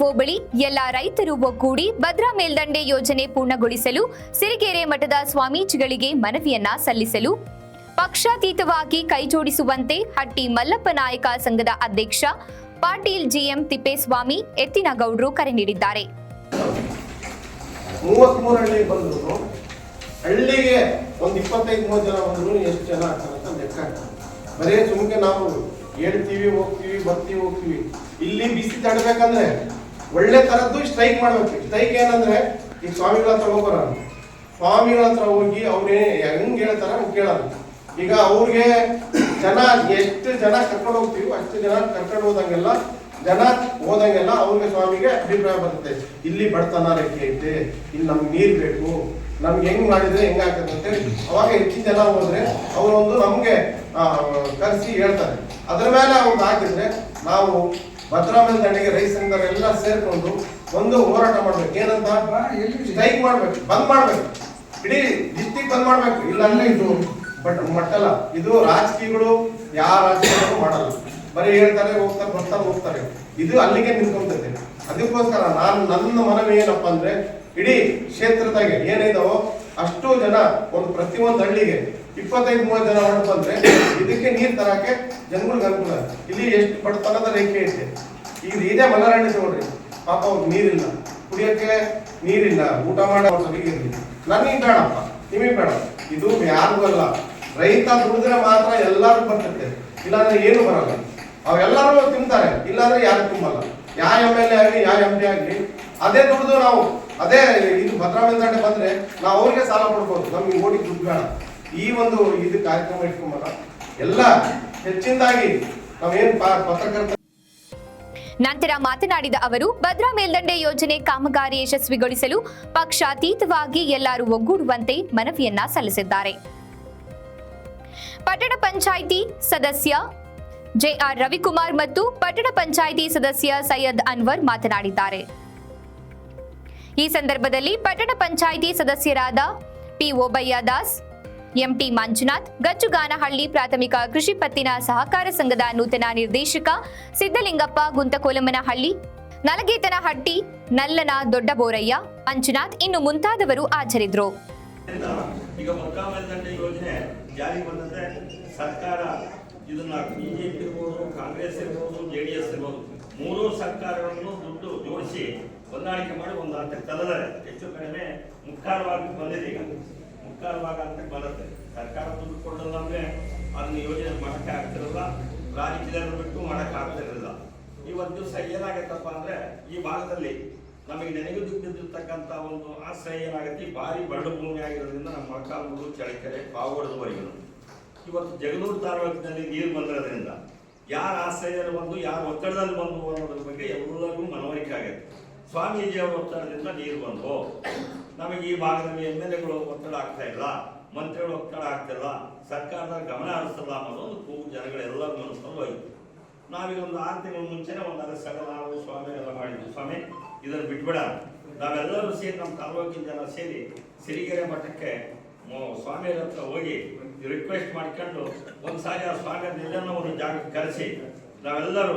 ಹೋಬಳಿ, ಎಲ್ಲ ರೈತರು ಒಗ್ಗೂಡಿ ಭದ್ರಾ ಮೇಲ್ದಂಡೆ ಯೋಜನೆ ಪೂರ್ಣಗೊಳಿಸಲು ಸಿರಿಗೆರೆ ಮಠದ ಸ್ವಾಮೀಜಿಗಳಿಗೆ ಮನವಿಯನ್ನ ಸಲ್ಲಿಸಲು. ಪಕ್ಷಾತೀತವಾಗಿ ಕೈಜೋಡಿಸುವಂತೆ ಹಟ್ಟಿ ಮಲ್ಲಪ್ಪ ನಾಯಕ ಸಂಘದ ಅಧ್ಯಕ್ಷ, ಪಾಟೀಲ್ ಜಿಎಂ ತಿಪ್ಪೇಸ್ವಾಮಿ, ಎತ್ತಿನಗೌಡ್ರು ಕರೆ ನೀಡಿದ್ದಾರೆ. ಹಳ್ಳಿಗೆ ಒಂದು ಇಪ್ಪತ್ತೈದು, ಮೂವತ್ತು ಜನ ಬಂದ್ರು ಎಷ್ಟು ಜನ ಆಗ್ತಾರೆ ಅಂತ ಲೆಕ್ಕ ಬರೀ ಸುಮ್ಮನೆ ನಾವು ಹೇಳ್ತೀವಿ ಹೋಗ್ತೀವಿ, ಬರ್ತೀವಿ, ಹೋಗ್ತೀವಿ. ಇಲ್ಲಿ ಬಿಸಿ ತಡಬೇಕಂದ್ರೆ ಒಳ್ಳೆ ತರದ್ದು ಸ್ಟ್ರೈಕ್ ಮಾಡ್ಬೇಕು. ಸ್ಟ್ರೈಕ್ ಏನಂದ್ರೆ ಈ ಸ್ವಾಮಿಗಳ ಹತ್ರ ಹೋಗೋರ ಸ್ವಾಮಿಗಳ ಹತ್ರ ಹೋಗಿ ಅವ್ರೇ ಹೆಂಗ್ ಹೇಳ್ತಾರ ಕೇಳಲ್ಲ ಈಗ ಅವ್ರಿಗೆ ಜನ ಎಷ್ಟು ಜನ ಕರ್ಕೊಂಡು ಹೋಗ್ತೀವಿ ಅಷ್ಟು ಜನ ಕರ್ಕೊಂಡು ಹೋದಂಗೆಲ್ಲ, ಜನ ಹೋದಂಗೆಲ್ಲ ಅವ್ರಿಗೆ ಸ್ವಾಮಿಗೆ ಅಭಿಪ್ರಾಯ ಬರುತ್ತೆ. ಇಲ್ಲಿ ಬಡತನ ರೆಕ್ಕೆ ಐತೆ, ಇಲ್ಲಿ ನಮ್ಗೆ ನೀರು ಬೇಕು, ನಮ್ಗೆ ಹೆಂಗ್ ಮಾಡಿದ್ರೆ ಹೆಂಗ್ ಆಗ್ತದೆ ಅಂತೇಳಿ ಅವಾಗ ಹೆಚ್ಚಿನ ಜನ ಹೋದ್ರೆ ಅವರೊಂದು ನಮ್ಗೆ ಕರೆಸಿ ಹೇಳ್ತಾರೆ. ಅದರ ಮೇಲೆ ಅವ್ರು ಹಾಕಿದ್ರೆ ನಾವು ಭದ್ರಾಮಲ್ ದಂಡೆಗೆ ರೈತ ಎಲ್ಲ ಸೇರ್ಕೊಂಡು ಒಂದು ಹೋರಾಟ ಮಾಡ್ಬೇಕು. ಏನಂತ? ಸ್ಟ್ರೈಕ್ ಮಾಡ್ಬೇಕು. ಬಂದ್ ಮಾಡ್ಬೇಕು. ಇಡೀ ಡಿಸ್ಟಿಕ್ ಬಂದ್ ಮಾಡ್ಬೇಕು. ಇಲ್ಲ ಅಂದ್ರೆ ಇದು ಬಟ್ ಮಟ್ಟಲ್ಲ. ಇದು ರಾಜಕೀಯಗಳು ಯಾವ ರಾಜಕೀಯ ಮಾಡಲ್ಲ. ಬರೀ ಹೇಳ್ತಾರೆ ಹೋಗ್ತಾರೆ ಬರ್ತಾರೆ ಹೋಗ್ತಾರೆ. ಇದು ಅಲ್ಲಿಗೆ ನಿಂತ್ಕೊಂತೈತೆ ಅದಕ್ಕೋಸ್ಕರ ನಾನು ನನ್ನ ಮನವಿ ಏನಪ್ಪ ಅಂದ್ರೆ ಇಡೀ ಕ್ಷೇತ್ರದಾಗೆ ಏನಿದಾವೋ ಅಷ್ಟು ಜನ, ಒಂದು ಪ್ರತಿ ಒಂದು ಹಳ್ಳಿಗೆ ಇಪ್ಪತ್ತೈದು, ಮೂವತ್ತು ಜನ ಹೊರಟು ಬಂದ್ರೆ ಇದಕ್ಕೆ ನೀರು ತರಕ್ಕೆ ಜನಗಳಿಗೆ ಅನುಕೂಲ ಇಲ್ಲಿ ಎಷ್ಟು ಬಡತನದ ರೇಖೆ ಐತೆ. ಈಗ ಇದೇ ಮಲರಾಣಿ ನೋಡ್ರಿ ಪಾಪ ಅವ್ರಿಗೆ ನೀರಿಲ್ಲ. ಕುಡಿಯಕ್ಕೆ ನೀರಿಲ್ಲ. ಊಟ ಮಾಡೋ ಇರಲಿ. ನನಗೆ ಬೇಡಪ್ಪ. ನಿಮಗೆ ಬೇಡ. ಇದು ಯಾರಿಗೂ ಅಲ್ಲ. ರೈತ ದುಡಿದ್ರೆ ಮಾತ್ರ ಎಲ್ಲರೂ ಬರ್ತೈತೆ ಇಲ್ಲಾಂದ್ರೆ ಏನು ಬರಲ್ಲ. ಅವೆಲ್ಲರೂ ತಿಂತಾರೆ. ಇಲ್ಲಾಂದ್ರೆ ಯಾರು ತುಂಬಲ್ಲ ಯಾವ ಎಂ ಎಲ್ ಎ ಆಗಲಿ ಯಾವ ಎಂ ಪಿ ಆಗಲಿ, ಅದೇ ದುಡಿದು ನಾವು ಅದೇ, ಇದು ಭದ್ರಾ ಮೇಲ್ದಂಡೆ ಬಂದ್ರೆ ನಾವು ಅವ್ರಿಗೆ ಸಾಲ ಕೊಡ್ಬೋದು. ನಮ್ಗೆ ಓಡಿ ದುಡ್ಡು ಬೇಡ. ಈ ಒಂದು ಇದು ಕಾರ್ಯಕ್ರಮ ಇಟ್ಕೊಂಬಲ್ಲ. ಎಲ್ಲ ಹೆಚ್ಚಿನದಾಗಿ ನಾವೇನ್ ಪತ್ರಕರ್ತ ನಂತರ ಮಾತನಾಡಿದ ಅವರು, ಭದ್ರಾ ಮೇಲ್ದಂಡೆ ಯೋಜನೆ ಕಾಮಗಾರಿ ಯಶಸ್ವಿಗೊಳಿಸಲು ಪಕ್ಷಾತೀತವಾಗಿ ಎಲ್ಲರೂ ಒಗ್ಗೂಡುವಂತೆ ಮನವಿಯನ್ನ ಸಲ್ಲಿಸಿದ್ದಾರೆ. ಪಟ್ಟಣ ಪಂಚಾಯಿತಿ ಸದಸ್ಯ ಜೆಆರ್ ರವಿಕುಮಾರ್ ಮತ್ತು ಪಟ್ಟಣ ಪಂಚಾಯಿತಿ ಸದಸ್ಯ ಸೈಯದ್ ಅನ್ವರ್ ಮಾತನಾಡಿದ್ದಾರೆ. ಈ ಸಂದರ್ಭದಲ್ಲಿ ಪಟ್ಟಣ ಪಂಚಾಯಿತಿ ಸದಸ್ಯರಾದ P Obaiah Das M T Manjunath Gajjuganahalli ಪ್ರಾಥಮಿಕ ಕೃಷಿ ಪತ್ತಿನ ಸಹಕಾರ ಸಂಘದ ನೂತನ ನಿರ್ದೇಶಕ ಸಿದ್ದಲಿಂಗಪ್ಪ ಗುಂತಕೋಲಮ್ಮನಹಳ್ಳಿ, ನಲಗೇತನಹಟ್ಟಿ, ನಲ್ಲನ ದೊಡ್ಡಬೋರಯ್ಯ, ಮಂಜುನಾಥ್ ಇನ್ನು ಮುಂತಾದವರು ಹಾಜರಿದ್ದರು ಈಗ ಸರ್ಕಾರಗಳನ್ನು ದುಡ್ಡು ಜೋಡಿಸಿ ಹೊಂದಾಣಿಕೆ ಮಾಡಿ ಒಂದು ಹಂತಕ್ಕೆ ತಂದಿದ್ದಾರೆ ಹೆಚ್ಚು ಕಡಿಮೆ ಮುಕ್ಕಾಲವಾಗಿ ಬಂದಿದೆ ಈಗ. ಮುಕ್ಕಾಲವಾಗಿ ಅಂತ ಬರುತ್ತೆ. ಸರ್ಕಾರ ದುಡ್ಡು ಕೊಡಲ್ಲ ಅಂದ್ರೆ ಅದನ್ನ ಯೋಜನೆ ಮಾಡಕ್ಕೆ ಆಗ್ತಿರಲ್ಲ. ರಾಜಕೀಯದವರು ಬಿಟ್ಟು ಮಾಡಕ್ಕೆ ಆಗ್ತಿರಲಿಲ್ಲ. ಇವತ್ತು ದಿವಸ ಏನಾಗತ್ತಪ್ಪ ಅಂದ್ರೆ ಈ ಭಾಗದಲ್ಲಿ ನಮಗೆ ನೆನೆಗುದು ಬಿದ್ದಿರ್ತಕ್ಕಂಥ ಒಂದು ಆಶ್ರಯ ಏನಾಗುತ್ತೆ? ಭಾರಿ ಬರಡು ಭೂಮಿ ಆಗಿರೋದ್ರಿಂದ ನಮ್ಮ ಮೊಳಕಾಲ್ಮೂರು ಚಳಕೆರೆ ಪಾವಗಡದವರೆಗೂ. ಇವತ್ತು ಜಗಳೂರು ತಾಲೂಕಿನಲ್ಲಿ ನೀರು ಬಂದಿರೋದ್ರಿಂದ ಯಾರ ಆಶ್ರಯದಲ್ಲಿ ಬಂದು, ಯಾರ ಒತ್ತಡದಲ್ಲಿ ಬಂದು ಅನ್ನೋದ್ರ ಬಗ್ಗೆ ಎಲ್ಲರಿಗೂ ಮನವರಿಕೆ ಆಗುತ್ತೆ. ಸ್ವಾಮೀಜಿಯವರ ಒತ್ತಡದಿಂದ ನೀರು ಬಂದು ನಮಗೆ ಈ ಭಾಗದಲ್ಲಿ ಎಂ ಎಲ್ ಎಗಳು ಒತ್ತಡ ಆಗ್ತಾ ಇಲ್ಲ, ಮಂತ್ರಿಗಳು ಒತ್ತಡ ಆಗ್ತಿಲ್ಲ ಸರ್ಕಾರದ ಗಮನ ಹರಿಸಲ್ಲ ಅನ್ನೋದು ಕೂಗು ಜನಗಳೆಲ್ಲರ ಮನಸ್ಸಲ್ಲಿ ಹೋಯ್ತು. ನಾವೀಗ ಒಂದು ಆರು ತಿಂಗಳ ಮುಂಚೆನೆ ಒಂದು ಅದ್ರ ಸ್ವಾಮಿ ಎಲ್ಲ ಮಾಡಿದ್ವಿ. ಸ್ವಾಮಿ, ಇದನ್ನು ಬಿಟ್ಬಿಡ. ನಾವೆಲ್ಲರೂ ಸೇರಿ ನಮ್ಮ ತಾಲೂಕಿನ ಜನ ಸೇರಿ ಸಿರಿಗೆರೆ ಮಠಕ್ಕೆ ಸ್ವಾಮಿ ಹತ್ರ ಹೋಗಿ ರಿಕ್ವೆಸ್ಟ್ ಮಾಡ್ಕೊಂಡು ಒಂದು ಸಾರಿ ಆ ಸ್ವಾಮಿಯ ನಿಜನ ಒಂದು ಜಾಗಕ್ಕೆ ಕರೆಸಿ. ನಾವೆಲ್ಲರೂ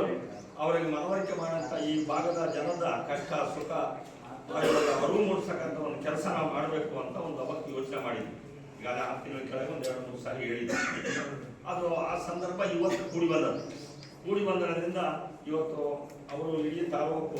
ಅವರಿಗೆ ಮನವರಿಕೆ ಮಾಡೋಂಥ ಈ ಭಾಗದ ಜನದ ಕಷ್ಟ, ಸುಖ ಅವರಿಗೆ ಅರಿವು ಮೂಡಿಸ್ತಕ್ಕಂಥ ಒಂದು ಕೆಲಸ ನಾವು ಮಾಡಬೇಕು ಅಂತ ಒಂದು ಅವತ್ತು ಯೋಚನೆ ಮಾಡಿದ್ವಿ. ಈಗ ಅದೇ ಆರು ತಿಂಗಳ ಕೆಳಗೆ ಒಂದು ಎರಡು, ಮೂರು ಸಾರಿ ಹೇಳಿದ್ವಿ. ಅದು ಆ ಸಂದರ್ಭ ಇವತ್ತು ಕೂಡಿ ಬಂದದ್ದು. ಕೂಡಿ ಬಂದಿರೋದ್ರಿಂದ ಇವತ್ತು ಅವರು ಇಡೀ ತಾಲೂಕು